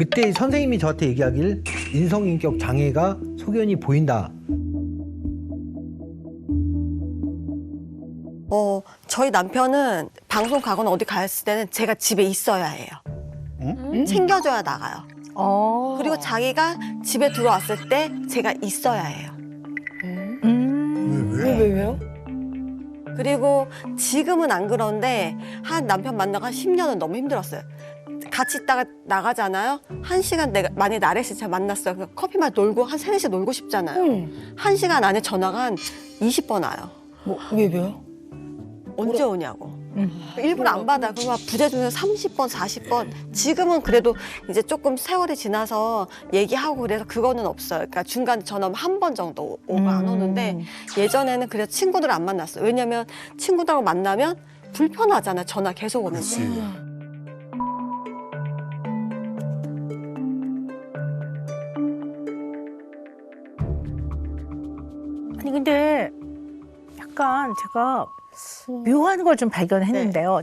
그때 선생님이 저한테 얘기하길 인성인격 장애가 소견이 보인다. 어, 저희 남편은 방송 가거나 어디 갔을 때는 제가 집에 있어야 해요. 챙겨줘야 나가요. 어. 그리고 자기가 집에 들어왔을 때 제가 있어야 해요. 음. 왜, 왜, 왜요? 그리고 지금은 안 그런데 한 남편 만나고 한 10년은 너무 힘들었어요. 같이 있다가 나가잖아요. 한 시간 내가 만약에 나래 씨 제가 만났어요. 그럼 커피만 놀고 한 세네 시 놀고 싶잖아요. 응. 한 시간 안에 전화가 한 20번 와요. 뭐, 왜, 왜요? 언제 오냐고. 음. 일부러 안 받아. 그거 부재 중에 30번, 40번. 지금은 그래도 이제 조금 세월이 지나서 얘기하고 그래서 그거는 없어요. 그러니까 중간에 전화 한 번 정도 오고 안 음. 오는데 예전에는 그래서 친구들 안 만났어요. 왜냐면 친구들하고 만나면 불편하잖아요. 전화 계속 오는데. 아 약간 제가 묘한 걸 좀 발견했는데요.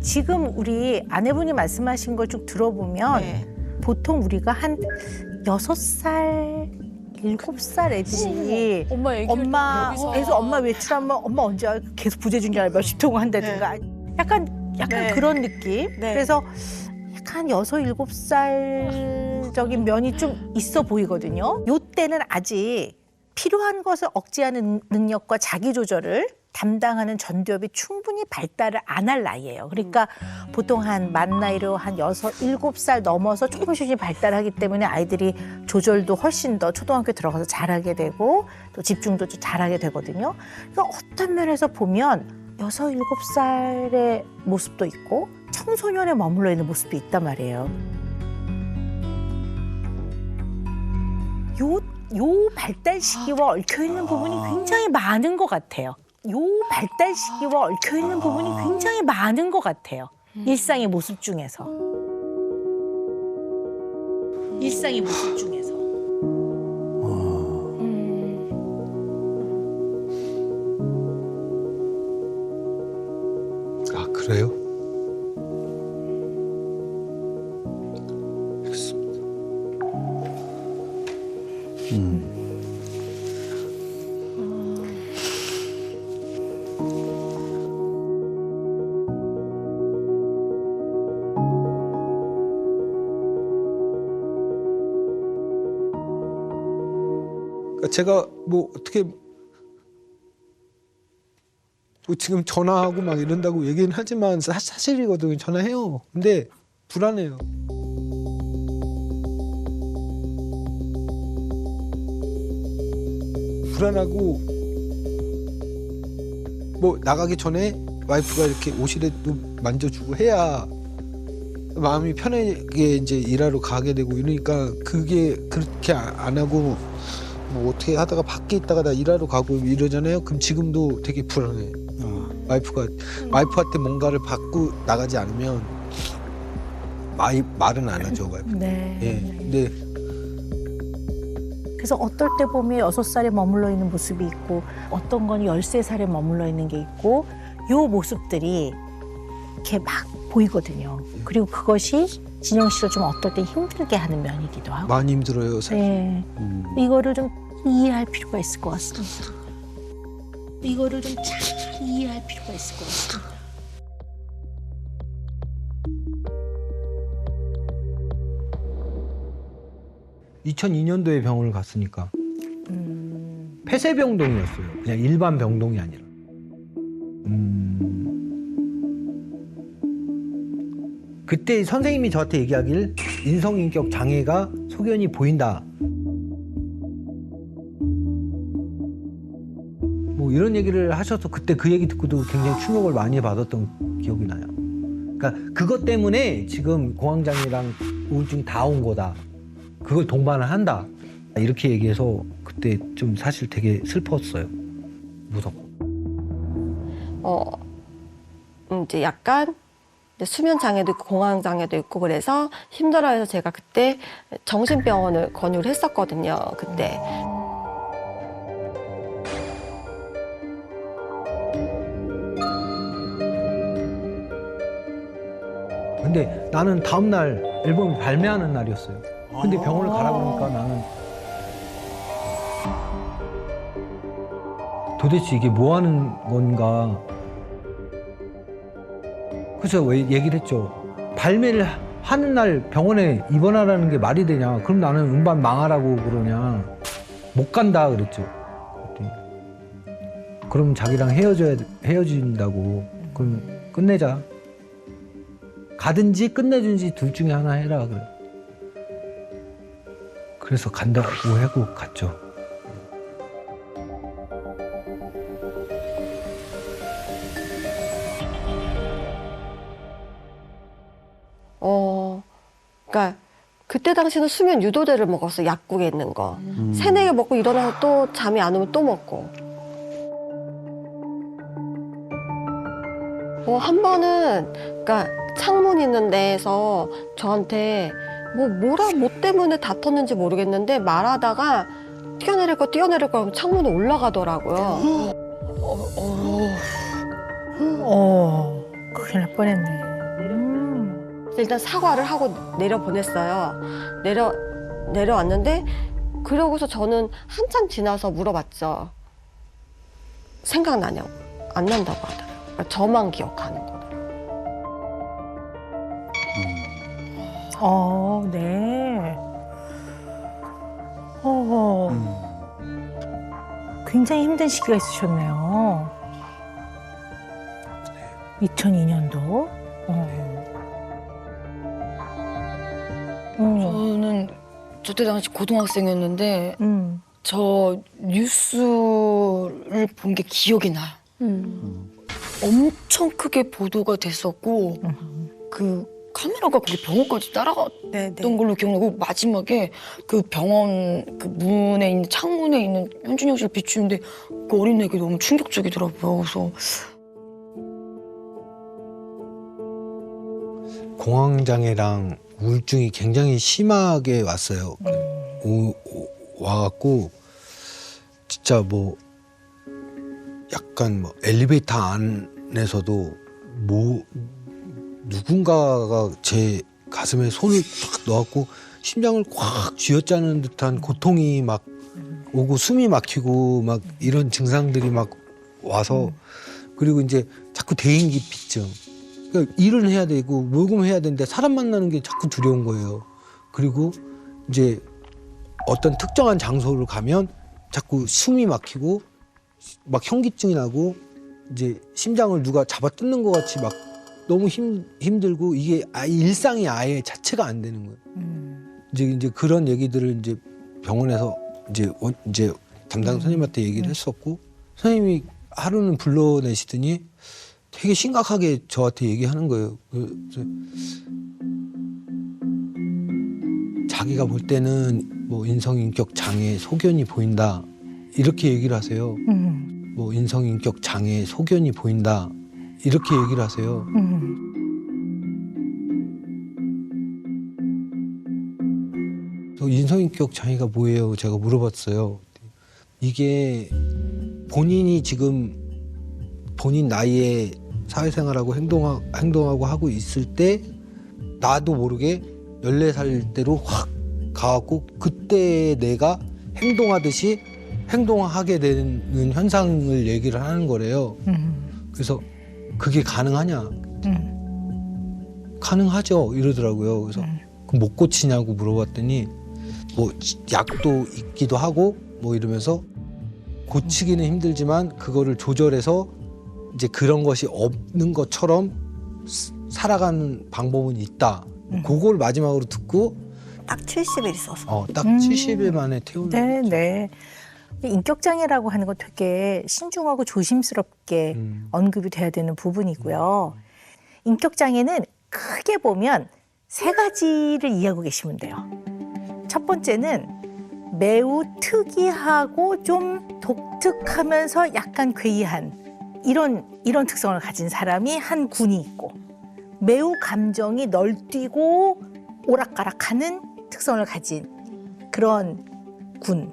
지금 우리 아내분이 말씀하신 걸 쭉 들어보면 네. 보통 우리가 한 여섯 살 일곱 살 애들이 엄마 얘기 엄마에서 엄마 외출하면 엄마 언제 와? 계속 부재중 전화 몇십 통화 한다든가 약간 약간 네. 그런 느낌. 네. 그래서 약간 여섯 일곱 살 적인 면이 좀 있어 보이거든요. 요 때는 아직 필요한 것을 억제하는 능력과 자기 조절을 담당하는 전두엽이 충분히 발달을 안 할 나이예요. 그러니까 보통 한 만 나이로 한 여섯 일곱 살 넘어서 조금씩 발달하기 때문에 아이들이 조절도 훨씬 더 초등학교 들어가서 잘하게 되고 또 집중도 좀 잘하게 되거든요. 그러니까 어떤 면에서 보면 여섯 일곱 살의 모습도 있고 청소년에 머물러 있는 모습도 있단 말이에요. 요, 요 발달 시기와 얽혀 있는 부분이 굉장히 많은 것 같아요. 요 발달 시기와 얽혀 있는 부분이 굉장히 많은 것 같아요. 일상의 모습 중에서. 일상의 모습 중에서. 그러니까 제가 뭐 어떻게 뭐 지금 전화하고 막 이런다고 얘기는 하지만 사, 사실이거든요. 전화해요. 근데 불안해요. 불안하고 뭐 나가기 전에 와이프가 이렇게 옷이라도 만져주고 해야 마음이 편하게 이제 일하러 가게 되고 이러니까 그게 그렇게 아- 안 하고 뭐 어떻게 하다가 밖에 있다가 나 일하러 가고 이러잖아요. 그럼 지금도 되게 불안해. 와이프가 와이프한테 뭔가를 받고 나가지 않으면 말 말은 안 하죠 와이프. 네. 예. 근데 그래서 어떨 때 보면 여섯 살에 머물러 있는 모습이 있고 어떤 건 열세 살에 머물러 있는 게 있고 요 모습들이 이렇게 막 보이거든요. 그리고 그것이 진영 씨를 좀 어떨 때 힘들게 하는 면이기도 하고. 많이 힘들어요. 사실. 네. 음. 이거를 좀 이해할 필요가 있을 것 같습니다. 이거를 좀 잘 이해할 필요가 있을 것 같습니다. 이 2002년도에 병원을 갔으니까 음, 폐쇄병동이었어요. 그냥 일반 병동이 아니라. 음. 그때 선생님이 저한테 얘기하길 인성인격 장애가 소견이 보인다. 뭐 이런 얘기를 하셔서 그때 그 얘기 듣고도 굉장히 충격을 많이 받았던 기억이 나요. 그러니까 그것 때문에 지금 공황장애랑 우울증 다온 거다. 그걸 동반을 한다. 이렇게 얘기해서 그때 좀 사실 되게 슬펐어요. 무섭고. 어, 음, 이제 약간 네, 수면 장애도 있고 공황 장애도 있고 그래서 힘들어해서 제가 그때 정신병원을 권유를 했었거든요. 그때. 근데 나는 다음 날 앨범을 발매하는 날이었어요. 근데 아. 병원을 가라 그러니까 나는 도대체 이게 뭐 하는 건가 그래서 왜 얘기를 했죠. 발매를 하는 날 병원에 입원하라는 게 말이 되냐. 그럼 나는 음반 망하라고 그러냐. 못 간다 그랬죠. 그럼 자기랑 헤어져야 헤어진다고. 그럼 끝내자. 가든지 끝내든지 둘 중에 하나 해라 그래. 그래서 간다고 하고 갔죠. 그러니까 그때 당시는 수면 유도제를 먹었어. 약국에 있는 거. 세네 개 먹고 일어나서 또 잠이 안 오면 또 먹고. 어, 한 번은 그러니까 창문 있는 데에서 저한테 뭐 뭐라 뭐 때문에 다퉜는지 모르겠는데 말하다가 뛰어내릴 거 뛰어내릴 거 하면 창문에 올라가더라고요. 어, 큰일 날 뻔했네. 음. 일단 사과를 하고 내려 보냈어요. 내려 내려왔는데 그러고서 저는 한참 지나서 물어봤죠. 생각나냐고 안 난다고 하더라고요. 그러니까 저만 기억하는 거더라고요. 어, 네. 어, 굉장히 힘든 시기가 있으셨네요. 2002년도. 어. 저는 저때 당시 고등학생이었는데 음. 저 뉴스를 본 게 기억이 나요. 엄청 크게 보도가 됐었고 그 카메라가 거기 병원까지 따라갔던 네, 걸로 기억나고 마지막에 그 병원 그 문에 있는 창문에 있는 현준영 씨를 비추는데 그 어린애가 너무 충격적이더라고요. 그래서 공황장애랑 우울증이 굉장히 심하게 왔어요. 오, 오- 와갖고 진짜 뭐 약간 뭐 엘리베이터 안에서도 뭐 누군가가 제 가슴에 손을 탁 넣었고 심장을 꽉 쥐어짜는 듯한 고통이 막 오고 숨이 막히고 막 이런 증상들이 막 와서 그리고 이제 자꾸 대인기 피증 그러니까 일은 해야 되고 모금 해야 되는데 사람 만나는 게 자꾸 두려운 거예요. 그리고 이제 어떤 특정한 장소를 가면 자꾸 숨이 막히고 막 현기증이 나고 이제 심장을 누가 잡아 뜯는 것 같이 막 너무 힘 힘들고 이게 아예 일상이 아예 자체가 안 되는 거예요. 이제 이제 그런 얘기들을 이제 병원에서 이제 원- 이제 담당 선생님한테 얘기를 했었고 선생님이 하루는 불러내시더니 되게 심각하게 저한테 얘기하는 거예요. 그래서 자기가 볼 때는 뭐 인성인격 장애 소견이 보인다 이렇게 얘기를 하세요. 음. 뭐 인성인격 장애 소견이 보인다 이렇게 얘기를 하세요. 음. 저 인성인격 장애가 뭐예요? 제가 물어봤어요. 이게 본인이 지금 본인 나이에 사회생활하고 행동하, 행동하고 하고 있을 때 나도 모르게 14살 때로 확 가갖고 그때 내가 행동하듯이 행동하게 되는 현상을 얘기를 하는 거래요. 음. 그래서 그게 가능하냐? 음. 가능하죠 이러더라고요. 그래서 음. 그럼 못 고치냐고 물어봤더니 뭐 약도 있기도 하고 뭐 이러면서 고치기는 힘들지만 그거를 조절해서 이제 그런 것이 없는 것처럼 스- 살아가는 방법은 있다. 음. 그걸 마지막으로 듣고 딱 70일 있어서. 어, 딱 음. 70일 만에 태우는 네, 거죠. 네. 인격 장애라고 하는 거 되게 신중하고 조심스럽게 음. 언급이 돼야 되는 부분이고요. 인격 장애는 크게 보면 세 가지를 이해하고 계시면 돼요. 첫 번째는 매우 특이하고 좀 독특하면서 약간 괴이한 이런 이런 특성을 가진 사람이 한 군이 있고 매우 감정이 널뛰고 오락가락하는 특성을 가진 그런 군.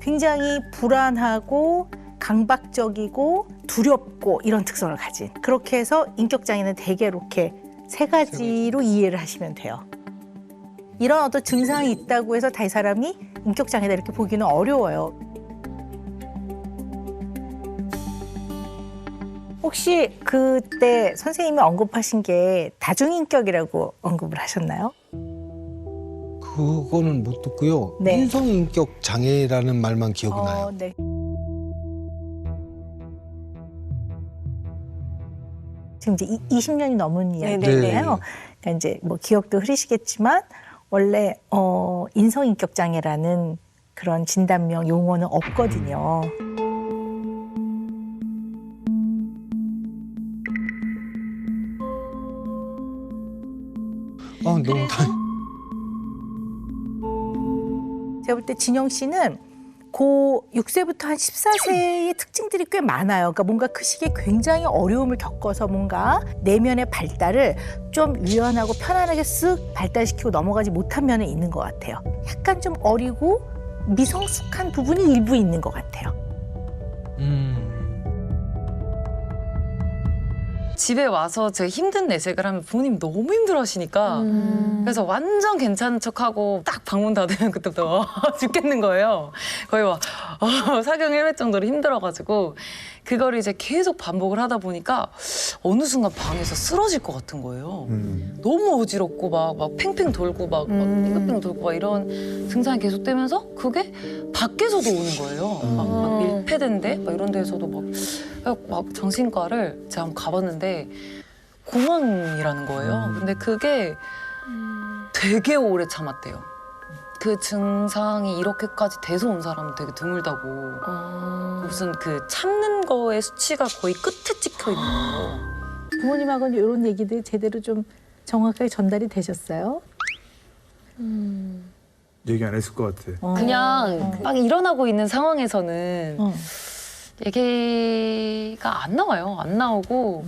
굉장히 불안하고 강박적이고 두렵고 이런 특성을 가진 그렇게 해서 인격 장애는 대개 이렇게 세 가지로 이해를 하시면 돼요. 이런 어떤 증상이 있다고 해서 다이 사람이 인격 장애다 이렇게 보기는 어려워요. 혹시 그때 선생님이 언급하신 게 다중인격이라고 언급을 하셨나요? 그거는 못 듣고요. 네. 인성인격 장애라는 말만 기억이 나요. 네. 지금 이제 이- 20년이 넘은 이야기인데요. 네. 그러니까 이제 뭐 기억도 흐리시겠지만 원래 어 인성인격 장애라는 그런 진단명 용어는 없거든요. 다. 제가 볼 때 진영 씨는 고 6세부터 한 14세의 특징들이 꽤 많아요. 그러니까 뭔가 그 시기에 굉장히 어려움을 겪어서 뭔가 내면의 발달을 좀 유연하고 편안하게 쓱 발달시키고 넘어가지 못한 면은 있는 것 같아요. 약간 좀 어리고 미성숙한 부분이 일부 있는 것 같아요. 음. 집에 와서 제가 힘든 내색을 하면 부모님 너무 힘들어하시니까 그래서 완전 괜찮은 척하고 딱 방문 닫으면 그때부터 죽겠는 거예요. 거의 막 어, 사경 1회 정도로 힘들어가지고 그거를 이제 계속 반복을 하다 보니까 어느 순간 방에서 쓰러질 것 같은 거예요. 음. 너무 어지럽고 막, 막 팽팽 돌고 막, 막 빙글빙글 돌고 막 이런 증상이 계속되면서 그게 밖에서도 오는 거예요. 막, 막 밀폐된데 막 이런 데서도 막, 막 정신과를 제가 한번 가봤는데 공황이라는 거예요. 근데 그게 되게 오래 참았대요. 그 증상이 이렇게까지 돼서 온 사람은 되게 드물다고. 무슨 그 참는 거의 수치가 거의 끝에 찍혀 있는 거예요. 부모님하고는 이런 얘기들 제대로 좀 정확하게 전달이 되셨어요? 얘기 안 했을 것 같아. 어. 그냥 막 일어나고 있는 상황에서는 어. 얘기가 안 나와요. 안 나오고.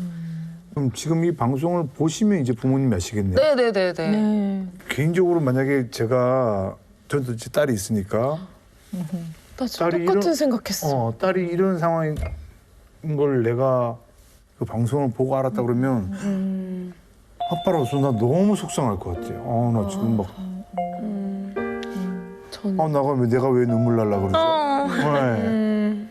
그럼 지금 이 방송을 보시면 이제 부모님이 아시겠네요. 네네네네. 네. 개인적으로 만약에 제가 저도 이제 딸이 있으니까 나 진짜 딸이 똑같은 이런- 생각했어. 어, 딸이 이런 상황인 걸 내가 그 방송을 보고 알았다 그러면 음. 아빠로서 나 너무 속상할 것 같아요. 어, 나 지금 막, 전 어, 나가 왜 내가 왜 눈물 날라 그러죠? 네. 음.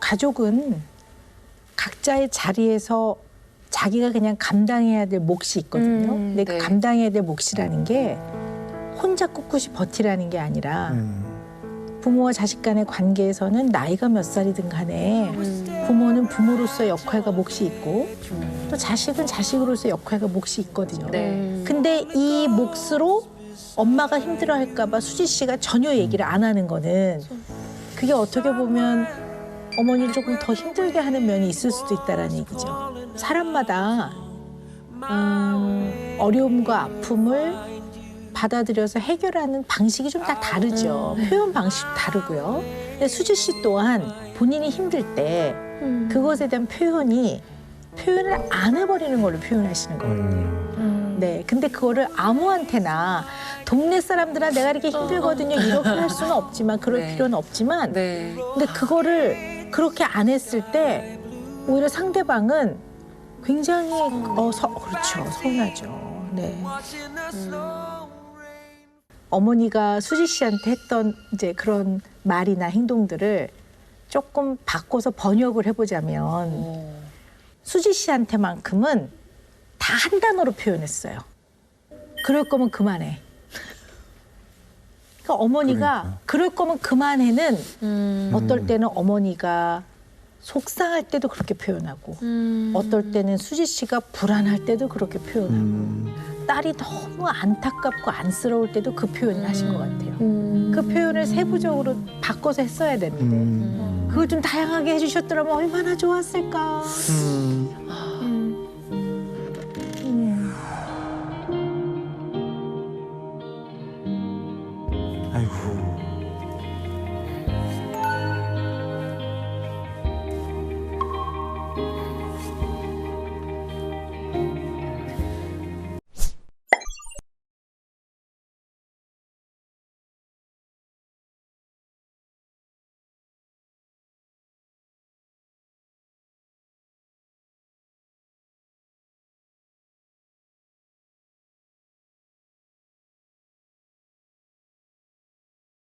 가족은 각자의 자리에서 자기가 그냥 감당해야 될 몫이 있거든요. 음, 근데 네. 그 감당해야 될 몫이라는 게 혼자 꿋꿋이 버티라는 게 아니라 음. 부모와 자식 간의 관계에서는 나이가 몇 살이든 간에 부모는 부모로서 역할과 몫이 있고 또 자식은 자식으로서 역할과 몫이 있거든요. 네. 근데 이 몫으로 엄마가 힘들어할까봐 수지 씨가 전혀 얘기를 안 하는 거는 그게 어떻게 보면 어머니를 조금 더 힘들게 하는 면이 있을 수도 있다라는 얘기죠. 사람마다 음, 어려움과 아픔을 받아들여서 해결하는 방식이 좀 다 다르죠. 표현 방식도 다르고요. 근데 수지 씨 또한 본인이 힘들 때 그것에 대한 표현이 표현을 안 해버리는 걸로 표현하시는 거거든요. 음. 네, 근데 그거를 아무한테나 동네 사람들아 내가 이렇게 힘들거든요 이렇게 할 수는 없지만 그럴 네. 필요는 없지만 네. 근데 그거를 그렇게 안 했을 때 오히려 상대방은 굉장히 어 서, 그렇죠 서운하죠. 네. 어머니가 수지 씨한테 했던 이제 그런 말이나 행동들을 조금 바꿔서 번역을 해보자면 어. 수지 씨한테만큼은 다 한 단어로 표현했어요. 그럴 거면 그만해. 그러니까 어머니가 그러니까. 그럴 거면 그만해는 음. 어떨 때는 어머니가 속상할 때도 그렇게 표현하고 음. 어떨 때는 수지 씨가 불안할 때도 그렇게 표현하고 음. 딸이 너무 안타깝고 안쓰러울 때도 그 표현을 하신 것 같아요. 음. 그 표현을 세부적으로 바꿔서 했어야 되는데 음. 그걸 좀 다양하게 해주셨더라면 얼마나 좋았을까. 음. 아,